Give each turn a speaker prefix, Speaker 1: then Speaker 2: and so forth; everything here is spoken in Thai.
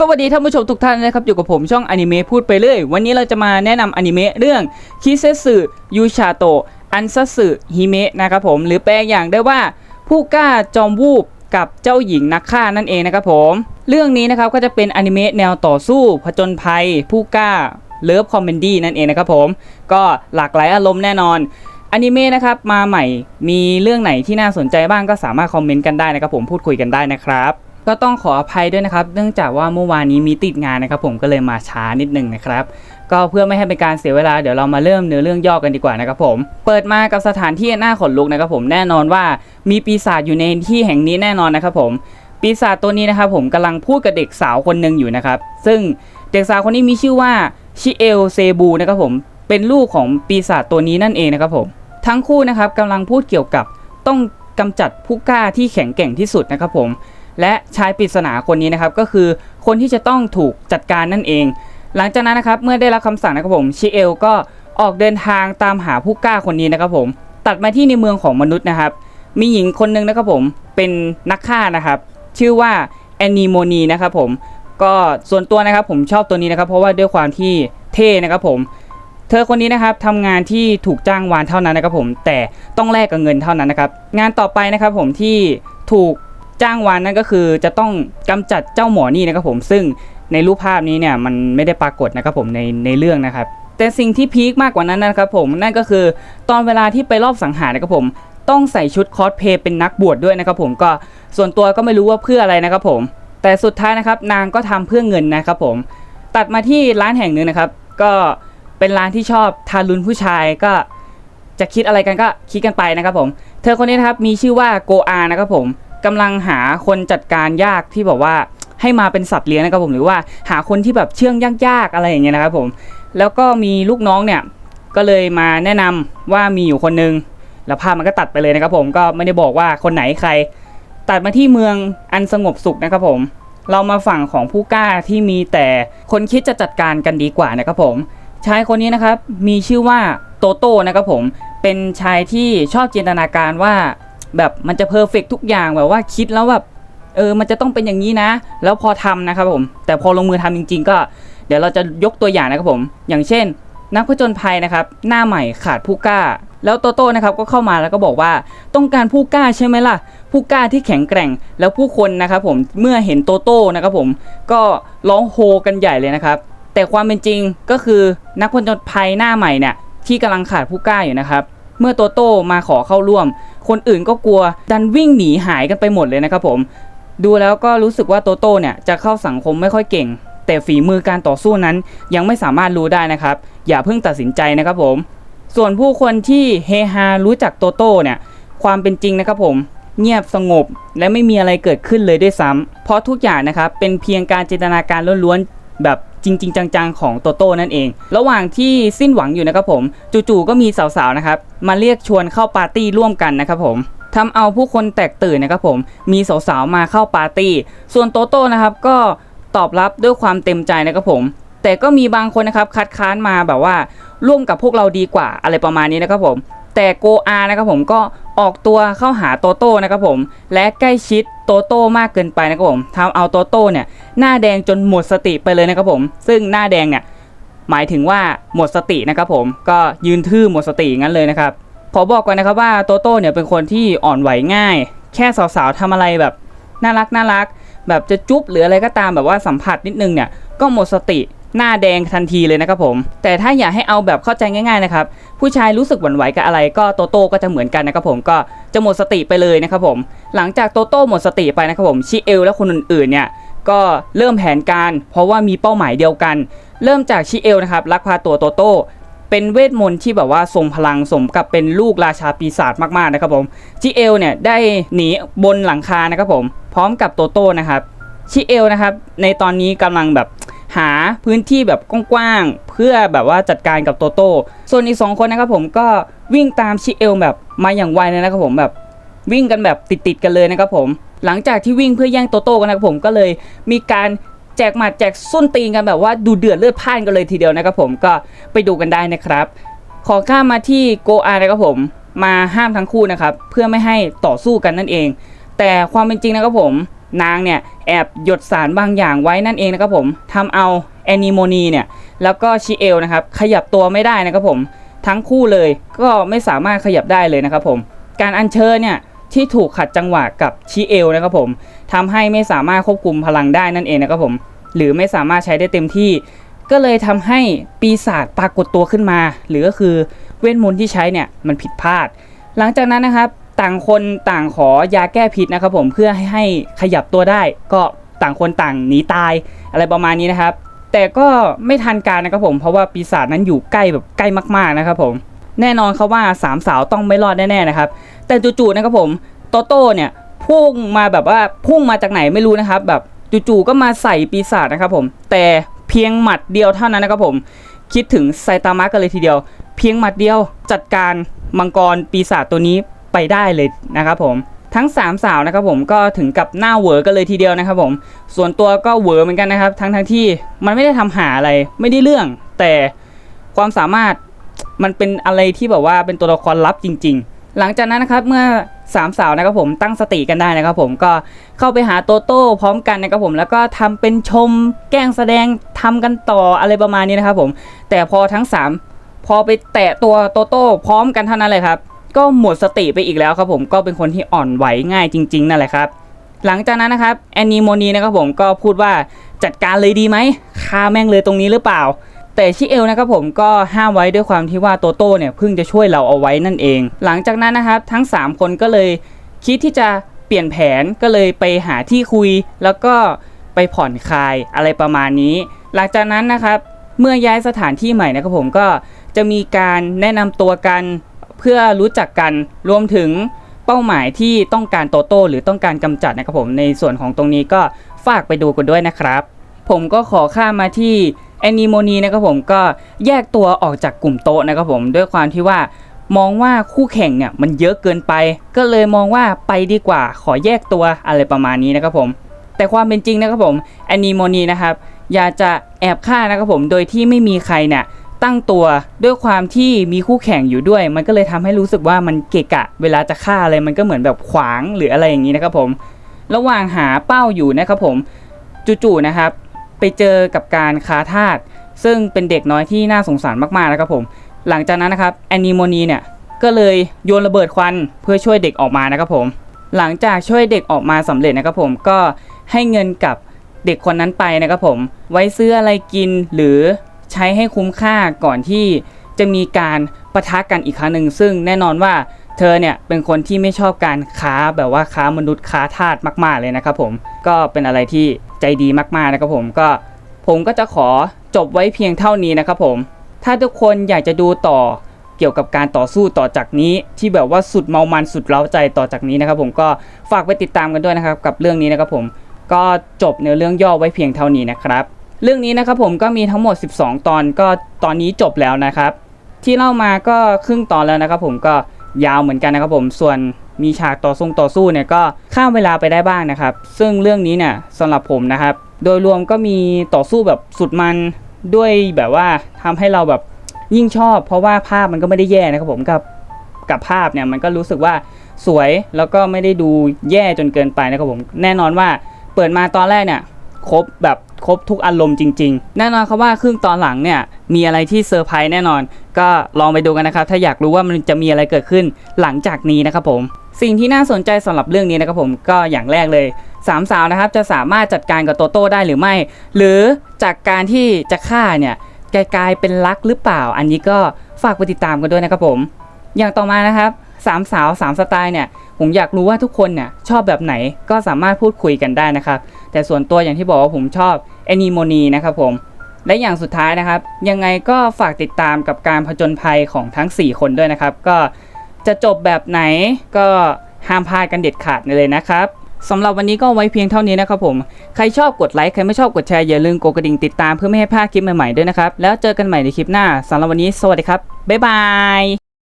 Speaker 1: สวัสดีท่านผู้ชมทุกท่านนะครับอยู่กับผมช่องอนิเมะพูดไปเรื่อย วันนี้เราจะมาแนะนำอนิเมะเรื่องคิเซสึยูชาโตะอันซัสึฮิเมะนะครับผมหรือแปลอย่างได้ว่าผู้กล้าจอมวูบกับเจ้าหญิงนักฆ่านั่นเองนะครับผมเรื่องนี้นะครับก็จะเป็นอนิเมะแนวต่อสู้ผจญภัย ผู้กล้าเลิฟคอมเมดี้นั่นเองนะครับผมก็หลากหลายอารมณ์แน่นอนอนิเมะนะครับมาใหม่มีเรื่องไหนที่น่าสนใจบ้างก็สามารถคอมเมนต์กันได้นะครับผมพูดคุยกันได้นะครับ ก็ต้องขออภัยด้วยนะครับ เนื่องจากว่าเมื่อวานนี้มีติดงานนะครับ ผมก็เลยมาช้านิดนึงนะครับ ก็เพื่อไม่ให้เป็นการเสียเวลาเดี๋ยวเรามาเริ่มเนื้อเรื่องย่อกันดีกว่านะครับผม เปิดมากับสถานที่หน่าขนลุกนะครับผมแน่นอนว่ามีปีศาจอยู่ในที่แห่งนี้แน่นอนนะครับผมปีศาจตัวนี้นะครับผมกำลังพูดกับเด็กสาวคนหนึ่งอยู่นะครับ ซึ่งเด็กสาวคนนี้มีชื่อว่าชิเอลเซบูนะครับผมเป็นลูกของปีศาจตัวนี้นั่นเองนะครับผมทั้งคู่นะครับกำลังพูดเกี่ยวกับต้องกำจัดผู้กล้าที่แข็งแกร่งที่สุดนะครับผม และชายปริศนาคนนี้นะครับก็คือคนที่จะต้องถูกจัดการนั่นเอง หลังจากนั้นนะครับเมื่อได้รับคำสั่งนะครับผมชิเอลก็ออกเดินทางตามหาผู้กล้าคนนี้นะครับผมตัดมาที่ในเมืองของมนุษย์นะครับ มีหญิงคนหนึ่งนะครับผมเป็นนักฆ่านะครับ ชื่อว่าแอนนีโมนีนะครับผมก็ส่วนตัวนะครับผมชอบตัวนี้นะครับ เพราะว่าด้วยความที่เท่นะครับผม เธอคนนี้นะครับทำงานที่ถูกจ้างวานเท่านั้นนะครับผมแต่ต้องแลกกับเงินเท่านั้นนะครับ งานต่อไปนะครับผมที่ถูก จ้างวานนั่นก็คือจะต้องกำจัดเจ้าหมอนี่นะครับผมซึ่งในรูปภาพนี้เนี่ยมันไม่ได้ปรากฏนะครับผมในในเรื่องนะครับ แต่สิ่งที่พีคมากกว่านั้นนะครับผมนั่นก็คือตอนเวลาที่ไปรอบสังหารนะครับผมต้องใส่ชุดคอสเพลย์เป็นนักบวชดด้วยนะครับผมก็ส่วนตัวก็ไม่รู้ว่าเพื่ออะไรนะครับผม แต่สุดท้ายนะครับนางก็ทำเพื่อเงินนะครับผม ตัดมาที่ร้านแห่งหนึ่งนะครับ ก็เป็นร้านที่ชอบทารุณผู้ชายก็จะคิดอะไรกันก็คิดกันไปนะครับผม เธอคนนี้นะครับมีชื่อว่าโกอานะครับผม กำลังหาคนจัดการยากที่บอกว่าให้มาเป็นสัตว์เลี้ยงนะครับผมหรือว่าหาคนที่แบบเชื่องยากๆอะไรอย่างเงี้ยนะครับผมแล้วก็มีลูกน้องเนี่ยก็เลยมาแนะนำว่ามีอยู่คนนึงแล้วภาพมันก็ตัดไปเลยนะครับผมก็ไม่ได้บอกว่าคนไหนใคร ตัดมาที่เมืองอันสงบสุขนะครับผม เรามาฝั่งของผู้กล้าที่มีแต่คนคิดจะจัดการกันดีกว่านะครับผมชายคนนี้นะครับมีชื่อว่าโตโต้นะครับผมเป็นชายที่ชอบจินตนาการว่า แบบมันจะเพอร์เฟกทุกอย่างแบบว่าคิดแล้วแบบเออมันจะต้องเป็นอย่างนี้นะ แล้วพอทำนะครับผมแต่พอลงมือทำจริง ๆ ก็ เดี๋ยวเราจะยกตัวอย่างนะครับผม อย่างเช่น นักผจญภัยนะครับ หน้าใหม่ขาดผู้กล้า แล้วโตโต้นะครับก็เข้ามาแล้วก็บอกว่าต้องการผู้กล้าใช่ไหมล่ะ ผู้กล้าที่แข็งแกร่ง แล้วผู้คนนะครับผมเมื่อเห็นโตโต้นะครับผมก็ร้องโฮกันใหญ่เลยนะครับ แต่ความเป็นจริงก็คือนักผจญภัยหน้าใหม่เนี่ยที่กำลังขาดผู้กล้าอยู่นะครับ เมื่อโตโต้มาขอเข้าร่วม คนอื่นก็กลัวดันวิ่งหนีหายกันไปหมดเลยนะครับผม ดูแล้วก็รู้สึกว่าโตโต้เนี่ยจะเข้าสังคมไม่ค่อยเก่ง แต่ฝีมือการต่อสู้นั้นยังไม่สามารถรู้ได้นะครับ อย่าเพิ่งตัดสินใจนะครับผม ส่วนผู้คนที่เฮฮารู้จักโตโต้เนี่ยความเป็นจริงนะครับผมเงียบสงบและไม่มีอะไรเกิดขึ้นเลยด้วยซ้ำเพราะทุกอย่างนะครับเป็นเพียงการจินตนาการล้วนๆแบบ จริง ๆ จังๆ ของโตโต้นั่นเอง ระหว่างที่สิ้นหวังอยู่นะครับผมจู่ๆก็มีสาวๆนะครับมาเรียกชวนเข้าปาร์ตี้ร่วมกันนะครับผมทำเอาผู้คนแตกตื่นนะครับผมมีสาวๆมาเข้าปาร์ตี้ ส่วนโตโต้นะครับก็ตอบรับด้วยความเต็มใจนะครับผม แต่ก็มีบางคนนะครับคัดค้านมาแบบว่าร่วมกับพวกเราดีกว่าอะไรประมาณนี้นะครับผม แต่โกอานะครับผมก็ออกตัวเข้าหาโตโต้นะครับผม และใกล้ชิดโตโต้มากเกินไปนะครับผมทำเอาโตโต้เนี่ยหน้าแดงจนหมดสติไปเลยนะครับผม ซึ่งหน้าแดงเนี่ยหมายถึงว่าหมดสตินะครับผมก็ยืนทื่อหมดสติอย่างนั้นเลยนะครับขอบอกก่อนนะครับว่าโตโต้เนี่ยเป็นคนที่อ่อนไหวง่าย แค่สาวๆทำอะไรแบบน่ารักน่ารัก แบบจะจุ๊บหรืออะไรก็ตามแบบว่าสัมผัสนิดนึงเนี่ยก็หมดสติหน้าแดงทันทีเลยนะครับผม แต่ถ้าอยากให้เอาแบบเข้าใจง่ายๆนะครับผู้ชายรู้สึกหวั่นไหวกับอะไรก็โตโต้ก็จะเหมือนกันนะครับผมก็จะหมดสติไปเลยนะครับผม หลังจากโตโต้หมดสติไปนะครับผมชิเอลและคนอื่นๆเนี่ยก็เริ่มแผนการ เพราะว่ามีเป้าหมายเดียวกัน เริ่มจากชิเอลนะครับลักพาตัวโตโต้เป็นเวทมนต์ที่แบบว่าทรงพลังสมกับเป็นลูกราชาปีศาจมากๆนะครับผมชิเอลเนี่ยได้หนีบนหลังคานะครับผม พร้อมกับโตโต้นะครับชิเอลนะครับในตอนนี้กำลังแบบ หาพื้นที่แบบกว้างๆเพื่อแบบว่าจัดการกับโตโต้ส่วนอีกสองคนนะครับผมก็วิ่งตามชิเอลแบบมาอย่างไวเลยนะครับผมแบบวิ่งกันแบบติดๆกันเลยนะครับผม หลังจากที่วิ่งเพื่อแย่งโตโต้กันนะครับผมก็เลยมีการแจกหมัดแจกส้นตีนกันแบบว่าดูเดือดเลือดพ่านกันเลยทีเดียวนะครับผมก็ไปดูกันได้นะครับ ขอข้ามมาที่โกอานะครับผมมาห้ามทั้งคู่นะครับเพื่อไม่ให้ต่อสู้กันนั่นเอง แต่ความเป็นจริงนะครับผม นางเนี่ย แอบหยดสารบางอย่างไว้นั่นเองนะครับผมทำเอาแอนิโมนีเนี่ยแล้วก็ชิเอลนะครับขยับตัวไม่ได้นะครับผมทั้งคู่เลยก็ไม่สามารถขยับได้เลยนะครับผมการอัญเชิญเนี่ยที่ถูกขัดจังหวะกับชิเอลนะครับผมทำให้ไม่สามารถควบคุมพลังได้นั่นเองนะครับผมหรือไม่สามารถใช้ได้เต็มที่ ก็เลยทำให้ปีศาจปรากฏตัวขึ้นมา หรือก็คือเวทมนต์ที่ใช้เนี่ยมันผิดพลาด หลังจากนั้นนะครับ ต่างคนต่างขอยาแก้พิษนะครับผมเพื่อให้ขยับตัวได้ ก็ต่างคนต่างหนีตายอะไรประมาณนี้นะครับ แต่ก็ไม่ทันการนะครับผมเพราะว่าปีศาจนั้นอยู่ใกล้แบบใกล้มากๆนะครับผมแน่นอนครับว่าสามสาวต้องไม่รอดแน่ๆนะครับ แต่จู่ๆนะครับผมโตโต้เนี่ยพุ่งมาแบบว่าพุ่งมาจากไหนไม่รู้นะครับ แบบจู่ๆก็มาใส่ปีศาจนะครับผม แต่เพียงหมัดเดียวเท่านั้นนะครับผม คิดถึงไซตามะกันเลยทีเดียว เพียงหมัดเดียวจัดการมังกรปีศาจตัวนี้ ไปได้เลยนะครับผมทั้ง 3 สาวนะครับผมก็ถึงกับหน้าเหวอกันเลยทีเดียวนะครับผมส่วนตัวก็เหวอเหมือนกันนะครับ ทั้งทั้งที่มันไม่ได้ทำหาอะไรไม่ได้เรื่อง แต่ความสามารถมันเป็นอะไรที่แบบว่าเป็นตัวละครลับจริง ๆ หลังจากนั้นนะครับเมื่อสามสาวนะครับผมตั้งสติกันได้นะครับผมก็เข้าไปหาโตโต้พร้อมกันนะครับผมแล้วก็ทำเป็นชมแกล้งแสดงทำกันต่ออะไรประมาณนี้นะครับผมแต่พอทั้งสามพอไปแตะตัวโตโต้พร้อมกันเท่านั้นเลยครับ ก็หมดสติไปอีกแล้วครับผมก็เป็นคนที่อ่อนไหวง่ายจริง ๆ นั่นแหละครับหลังจากนั้นนะครับแอนนีโมนีนะครับผมก็พูดว่าจัดการเลยดีไหมฆ่าแม่งเลยตรงนี้หรือเปล่า แต่ชิเอลนะครับผมก็ห้ามไว้ด้วยความที่ว่าโตโต้เนี่ยเพิ่งจะช่วยเราเอาไว้นั่นเอง หลังจากนั้นนะครับทั้ง 3 คนก็เลยคิดที่จะเปลี่ยนแผนก็เลยไปหาที่คุย แล้วก็ไปผ่อนคลายอะไรประมาณนี้ หลังจากนั้นนะครับเมื่อย้ายสถานที่ใหม่นะครับผมก็จะมีการแนะนำตัวกัน เพื่อรู้จักกันรวมถึงเป้าหมายที่ต้องการโตโต้หรือต้องการกำจัดนะครับผมในส่วนของตรงนี้ก็ฝากไปดูกันด้วยนะครับ ผมก็ขอข้ามมาที่แอนิโมนีนะครับผมก็แยกตัวออกจากกลุ่มโตนะครับผมด้วยความที่ว่ามองว่าคู่แข่งเนี่ยมันเยอะเกินไป ก็เลยมองว่าไปดีกว่าขอแยกตัวอะไรประมาณนี้นะครับผม แต่ความเป็นจริงนะครับผมแอนิโมนีนะครับอยากจะแอบฆ่านะครับผมโดยที่ไม่มีใครเนี่ย ตั้งตัวด้วยความที่มีคู่แข่งอยู่ด้วย มันก็เลยทำให้รู้สึกว่ามันเกะกะ เวลาจะฆ่าอะไรมันก็เหมือนแบบขวางหรืออะไรอย่างนี้นะครับผม ระหว่างหาเป้าอยู่นะครับผมจู่ๆนะครับ ไปเจอกับการค้าทาสซึ่งเป็นเด็กน้อยที่น่าสงสารมากๆนะครับผม หลังจากนั้นนะครับแอนนิโมนีเนี่ยก็เลยโยนระเบิดควันเพื่อช่วยเด็กออกมานะครับผม หลังจากช่วยเด็กออกมาสำเร็จนะครับผมก็ให้เงินกับเด็กคนนั้นไปนะครับผม ไว้ซื้ออะไรกินหรือ ใช้ให้คุ้มค่าก่อนที่จะมีการประทะกันอีกครั้งหนึ่งซึ่งแน่นอนว่าเธอเนี่ยเป็นคนที่ไม่ชอบการค้าแบบว่าค้ามนุษย์ค้าทาสมากๆเลยนะครับผมก็เป็นอะไรที่ใจดีมากๆนะครับผมก็ผมก็จะขอจบไว้เพียงเท่านี้นะครับผม ถ้าทุกคนอยากจะดูต่อเกี่ยวกับการต่อสู้ต่อจากนี้ ที่แบบว่าสุดเมามันสุดเร้าใจต่อจากนี้นะครับผมก็ฝากไปติดตามกันด้วยนะครับกับเรื่องนี้นะครับผมก็จบเนื้อเรื่องย่อไว้เพียงเท่านี้นะครับ เรื่องนี้นะครับผมก็มีทั้งหมด 12 ตอนก็ตอนนี้จบแล้วนะครับ ที่เล่ามาก็ครึ่งตอนแล้วนะครับผมก็ยาวเหมือนกันนะครับผมส่วนมีฉากต่อสู้ต่อสู้เนี่ยก็ข้ามเวลาไปได้บ้างนะครับ ซึ่งเรื่องนี้เนี่ยสำหรับผมนะครับ โดยรวมก็มีต่อสู้แบบสุดมันด้วยแบบว่าทำให้เราแบบยิ่งชอบ เพราะว่าภาพมันก็ไม่ได้แย่นะครับผมกับกับภาพเนี่ยมันก็รู้สึกว่าสวยแล้วก็ไม่ได้ดูแย่จนเกินไปนะครับผมแน่นอนว่าเปิดมาตอนแรกเนี่ยครบแบบ ครบทุกอารมณ์จริง ๆ แน่นอนครับว่าครึ่งตอนหลังเนี่ยมีอะไรที่เซอร์ไพรส์แน่นอน ก็ลองไปดูกันนะครับ ถ้าอยากรู้ว่ามันจะมีอะไรเกิดขึ้นหลังจากนี้นะครับผม สิ่งที่น่าสนใจสำหรับเรื่องนี้นะครับผมก็อย่างแรกเลยสามสาวนะครับจะสามารถจัดการกับโตโต้ได้หรือไม่ หรือจากการที่จะฆ่าเนี่ยกลายเป็นรักหรือเปล่า อันนี้ก็ฝากไปติดตามกันด้วยนะครับผม อย่างต่อมานะครับ สามสาวสามสไตล์เนี่ยผมอยากรู้ว่าทุกคนเนี่ยชอบแบบไหนก็สามารถพูดคุยกันได้นะครับ แต่ส่วนตัวอย่างที่บอกว่าผมชอบแอนิโมนีนะครับผมและอย่างสุดท้ายนะครับ ยังไงก็ฝากติดตามกับการผจญภัยของทั้ง 4 คนด้วยนะครับ ก็จะจบแบบไหนก็ห้ามพลาดกันเด็ดขาดเลยนะครับสำหรับวันนี้ก็ไว้เพียงเท่านี้นะครับผม ใครชอบกดไลค์ ใครไม่ชอบกดแชร์อย่าลืมกดกระดิ่งติดตามเพื่อไม่ให้พลาดคลิปใหม่ๆด้วยนะครับ แล้วเจอกันใหม่ในคลิปหน้าสำหรับวันนี้สวัสดีครับ บ๊ายบาย